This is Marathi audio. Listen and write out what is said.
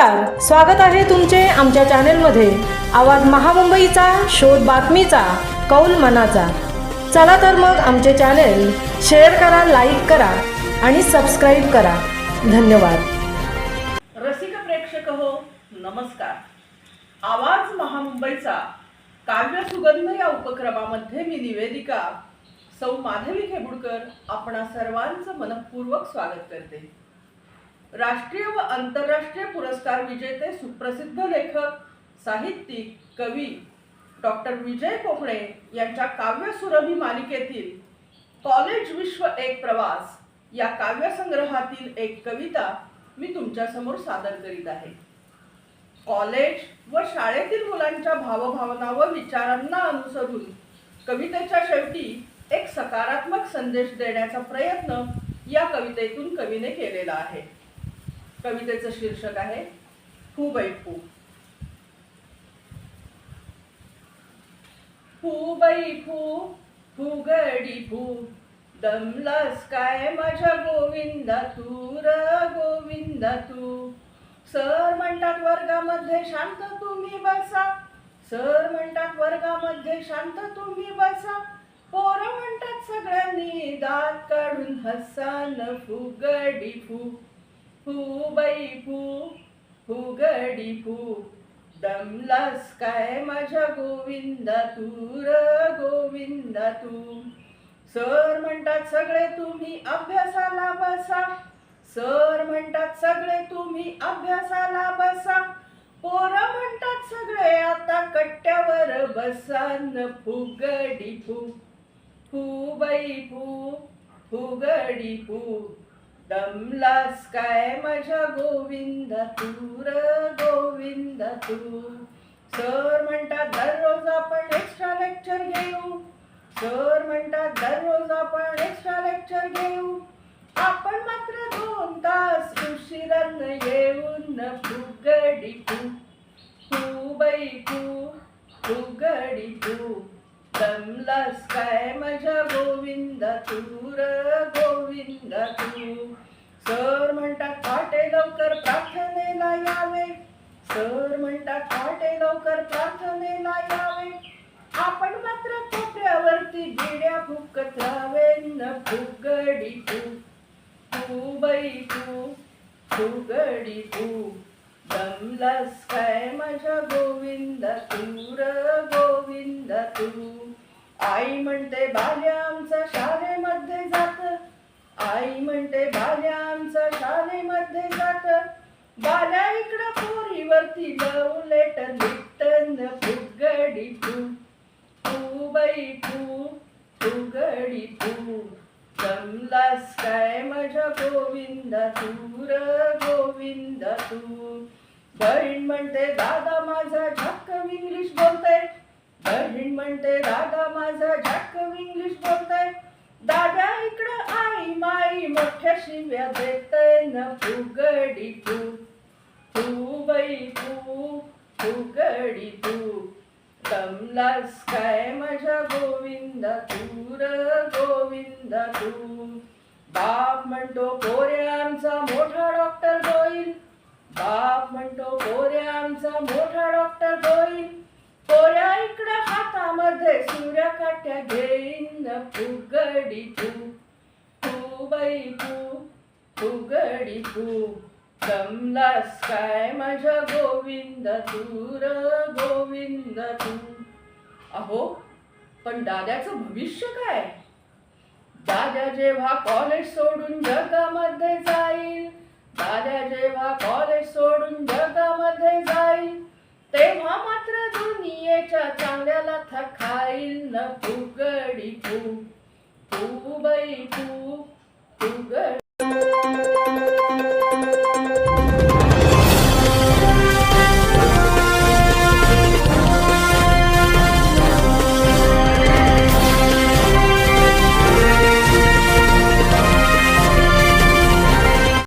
नमस्कार स्वागत आहे तुमचे आमच्या चॅनेलमध्ये. आवाज महामुंबईचा शोध बातमीचा कौल मनाचा. चला तर मग आमचे चॅनेल शेअर करा लाईक करा आणि सबस्क्राईब करा. धन्यवाद. रसिक प्रेक्षक हो नमस्कार. आवाज महामुंबईचा काव्य सुगंध या उपक्रमामध्ये मी निवेदिका. सौ माधवी खेबुडकर आपणा सर्वांचं मनपूर्वक स्वागत करते. राष्ट्रीय व आंतरराष्ट्रीय पुरस्कार विजेते सुप्रसिद्ध लेखक साहित्यिक कवी डॉक्टर विजय कोकणे यांच्या काव्य सुरभी मालिकेतील कॉलेज विश्व एक प्रवास या काव्यसंग्रहातील एक कविता मी तुमच्यासमोर सादर करीत आहे. कॉलेज व शाळेतील मुलांच्या भावभावना व विचारांना अनुसरून कवितेच्या शेवटी एक सकारात्मक संदेश देण्याचा प्रयत्न या कवितेतून कवीने केलेला आहे. कवितेचं शीर्षक आहे फू फू फू बाई फू फुगडी फू दमलास काय माझ्या गोविंदा तू र गोविंदा तू. सर म्हणतात वर्गामध्ये शांत तुम्ही बसा सर म्हणतात वर्गामध्ये शांत तुम्ही बसा. पोरं म्हणतात सगळ्यांनी दात काढून हसान फुगडी फू बाई फू फुगडी फू. दमलास काय माझ्या गोविंदा तू र गोविंदा तू. सर म्हणतात सगळे तुम्ही अभ्यासाला बसा. सर म्हणतात सगळे तुम्ही अभ्यासाला बसा. पोरं म्हणतात सगळे आता कट्ट्यावर बसा. न फुगडी फू फू बाई फू फुगडी फू. दमलास काय माझ्या गोविंद तू र गोविंद तू? सर म्हणतात दररोज आपण एक्स्ट्रा लेक्चर घेऊ. सर म्हणतात दररोज आपण एक्स्ट्रा लेक्चर घेऊ. आपण मात्र दोन तास उशिरानं येऊन फुगडी फू फू बाई फू फुगडी फू दमलास काय माझ्या गोविंद तू र तू सर म्हणतात पाटे लवकर प्रार्थनेला यावे. सर म्हणतात पाटे लवकर प्रार्थनेला यावे. आपण मात्र कोपऱ्यावरती गिड्या फुकत राहावे न फुगडी तू तू बाई तू फुगडी तू जमलास काय माझ्या गोविंद तू र तू आई म्हणते बाल्या आमचा शाळेमध्ये जात. आई म्हणते बाल्या आमचा शाळेमध्ये जात. बाल्या इकडं पोरीवरती लव लेटर लिटन फुगडी तू तू बाई तू फुगडी तू जमलास काय माझ्या गोविंद तू र तू बहीण म्हणते दादा माझा झक्कम विंगली म्हणते दादा माझा झक्कम इंग्लिश बोलताय. दादा इकडं आई माई मोठ्या शिव्या देतय. न फुगडी तू तू बाई तू फुगडी तू. दमलास काय माझ्या गोविंद तू र गोविंद तू. बाप म्हणतो पोऱ्या आमचा मोठा डॉक्टर होईल. बाप म्हणतो पोऱ्या आमचा मोठा डॉक्टर होईल. इकडं हातामध्ये घेईन फुगडी तू तू बाई तू फुगडी तू जमलास काय माझ्या गोविंद तू र गोविंद तू. अहो पण दादाचं भविष्य काय? दादा जेव्हा कॉलेज सोडून जगामध्ये जाईल दादा जेव्हा कॉलेज सोडून जगामध्ये जाईल तेव्हा मात्र दुनियेच्या चांगल्या थकाईल न फुगडी फू फू बाई फू फुगडी